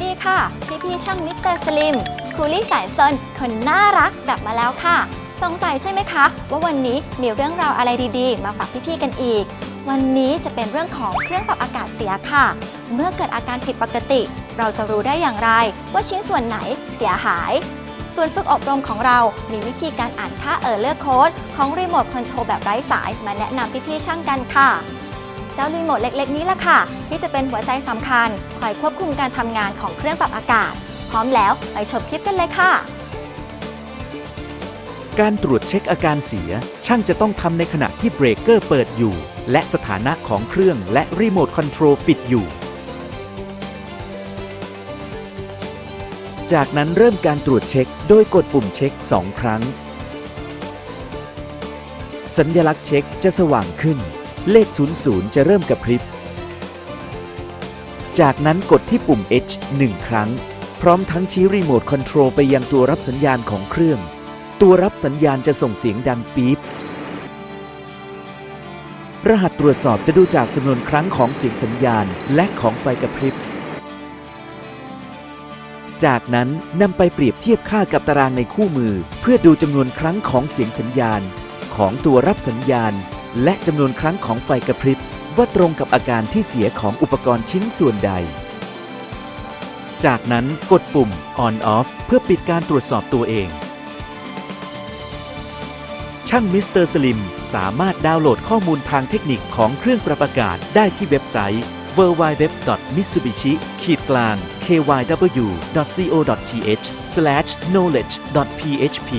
ดีค่ะ พี่ๆช่างมิสเตอร์สลิมคูลี่สายซนคนน่ารักกลับมาแล้วค่ะ สงสัยใช่ไหมคะ ว่าวันนี้มีเรื่องราวอะไรดีๆ มาฝากพี่ๆกันอีก วันนี้จะเป็นเรื่องของเครื่องปรับอากาศเสียค่ะ เมื่อเกิดอาการผิดปกติ เราจะรู้ได้อย่างไร ว่าชิ้นส่วนไหนเสียหายส่วนฝึกอบรมของเรา มีวิธีการอ่านค่าเออร์เลอร์โค้ดของรีโมทคอนโทรลแบบไร้สาย มาแนะนำพี่ๆช่างกันค่ะ เจ้ารีโมทเล็ก ๆ นี้ละค่ะ ที่จะเป็นหัวใจสำคัญคอยควบคุมการทำงานของเครื่องปรับอากาศ พร้อมแล้วไปชมคลิปกันเลยค่ะ การตรวจเช็คอาการเสีย ช่างจะต้องทำในขณะที่เบรกเกอร์เปิดอยู่ และสถานะของเครื่องและรีโมทคอนโทรลปิดอยู่ จากนั้นเริ่มการตรวจเช็ค โดยกดปุ่มเช็ค 2 ครั้ง สัญญลักษณ์เช็คจะสว่างขึ้น เลข 00 จะเริ่มกระพริบ จากนั้นกดที่ปุ่ม H 1 ครั้ง พร้อมทั้งชี้รีโมทคอนโทรลไปยังตัวรับสัญญาณของเครื่อง ตัวรับสัญญาณจะส่งเสียงดังปี๊บ รหัสตรวจสอบจะดูจากจำนวนครั้งของเสียงสัญญาณและของไฟกระพริบ จากนั้นนำไปเปรียบเทียบค่ากับตารางในคู่มือ เพื่อดูจำนวนครั้งของเสียงสัญญาณ ของตัวรับสัญญาณ และจำนวนครั้งของไฟกระพริบว่าตรงกับอาการที่เสียของอุปกรณ์ชิ้นส่วนใด จากนั้นกดปุ่ม on off เพื่อปิดการตรวจสอบตัวเอง ช่างมิสเตอร์สลิมสามารถดาวน์โหลดข้อมูลทางเทคนิคของเครื่องปรับอากาศได้ที่เว็บไซต์ www.mitsubishi ขีดกลาง kyw.co.th/knowledge/php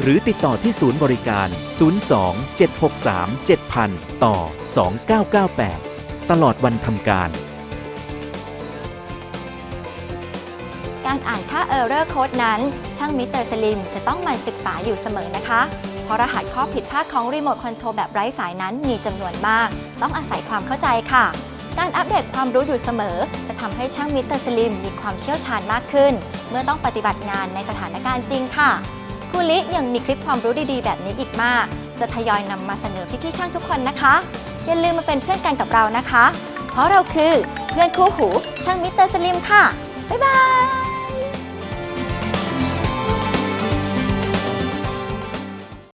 หรือติดต่อที่ศูนย์บริการ 02 763 7000 ต่อ 2998 ตลอดวันทำการ การอ่านค่า Error Code นั้น ช่างมิเตอร์สลิมจะต้องมั่นศึกษาอยู่เสมอนะคะเพราะรหัสข้อผิดพลาดของรีโมทคอนโทรลแบบไร้สายนั้นมีจำนวนมาก ต้องอาศัยความเข้าใจค่ะ การอัปเดตความรู้อยู่เสมอจะ ทำให้ช่างมิสเตอร์สลิมมีความเชี่ยวชาญมากขึ้น เมื่อต้องปฏิบัติงานในสถานการณ์จริงค่ะครูลิยังมีคลิปความรู้ดีๆ แบบนี้อีกมาก จะทยอยนำมาเสนอพี่ๆช่างทุกคนนะคะ อย่าลืมมาเป็นเพื่อนกันกับเรานะคะ เพราะเราคือเพื่อนคู่หูช่างมิสเตอร์สลิมค่ะ บ๊ายบาย